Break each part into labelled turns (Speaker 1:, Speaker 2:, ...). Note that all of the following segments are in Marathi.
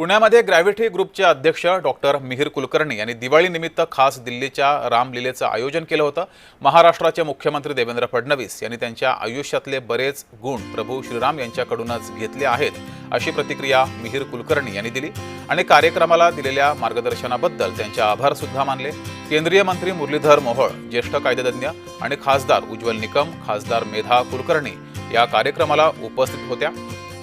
Speaker 1: पुण्यामध्ये ग्रॅव्हिटी ग्रुपचे अध्यक्ष डॉक्टर मिहिर कुलकर्णी यांनी दिवाळीनिमित्त खास दिल्लीच्या रामलीलेचं आयोजन केलं होतं. महाराष्ट्राचे मुख्यमंत्री देवेंद्र फडणवीस यांनी त्यांच्या आयुष्यातले बरेच गुण प्रभू श्रीराम यांच्याकडूनच घेतले आहेत अशी प्रतिक्रिया मिहिर कुलकर्णी यांनी दिली आणि कार्यक्रमाला दिलेल्या मार्गदर्शनाबद्दल त्यांचे आभार सुद्धा मानले. केंद्रीय मंत्री मुरलीधर मोहोळ ज्येष्ठ कायदेतज्ञ आणि खासदार उज्ज्वल निकम खासदार मेधा कुलकर्णी या कार्यक्रमाला उपस्थित होत्या.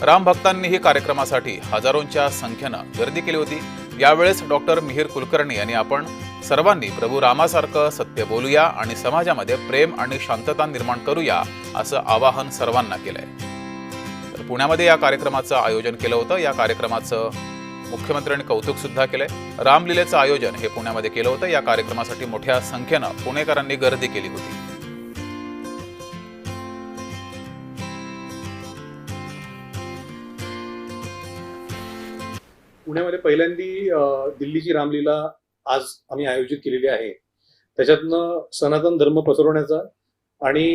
Speaker 1: राम भक्तांनीही कार्यक्रमासाठी हजारोंच्या संख्येनं गर्दी केली होती. यावेळेस डॉक्टर मिहिर कुलकर्णी यांनी आपण सर्वांनी प्रभू रामासारखं सत्य बोलूया आणि समाजामध्ये प्रेम आणि शांतता निर्माण करूया असं आवाहन सर्वांना केलंय. तर पुण्यामध्ये या कार्यक्रमाचं आयोजन केलं होतं. या कार्यक्रमाचं मुख्यमंत्र्यांनी कौतुक सुद्धा केलंय. रामलीलेचं आयोजन हे पुण्यामध्ये केलं होतं. या कार्यक्रमासाठी मोठ्या संख्येनं पुणेकरांनी गर्दी केली होती.
Speaker 2: पुण्यामध्ये पहिल्यांदी दिल्लीची रामलीला आज आम्ही आयोजित केलेली आहे. त्याच्यातनं सनातन धर्म पसरवण्याचा आणि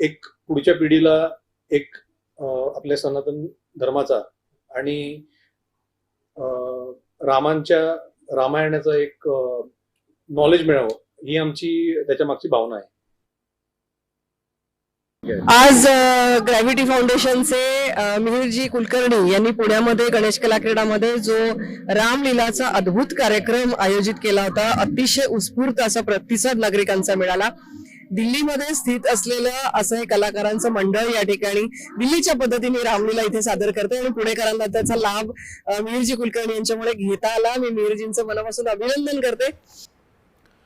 Speaker 2: एक पुढच्या पिढीला एक आपल्या सनातन धर्माचा आणि रामांच्या रामायणाचा एक नॉलेज मिळावं ही आमची त्याच्या मागची भावना आहे.
Speaker 3: आज ग्रॅव्हिटी फाउंडेशनचे मिहिरजी कुलकर्णी यांनी पुण्यामध्ये गणेश कलाक्रीडामध्ये जो रामलीलाचा अद्भुत कार्यक्रम आयोजित केला होता अतिशय उत्स्फूर्त असा प्रतिसाद नागरिकांचा मिळाला. दिल्लीमध्ये स्थित असलेलं असं हे कलाकारांचं मंडळ या ठिकाणी दिल्लीच्या पद्धतीने रामलीला इथे सादर करते आणि पुणेकरांना त्याचा लाभ मिहिरजी कुलकर्णी यांच्यामुळे घेता आला. मी मिहिरजींचं मनापासून अभिनंदन करते.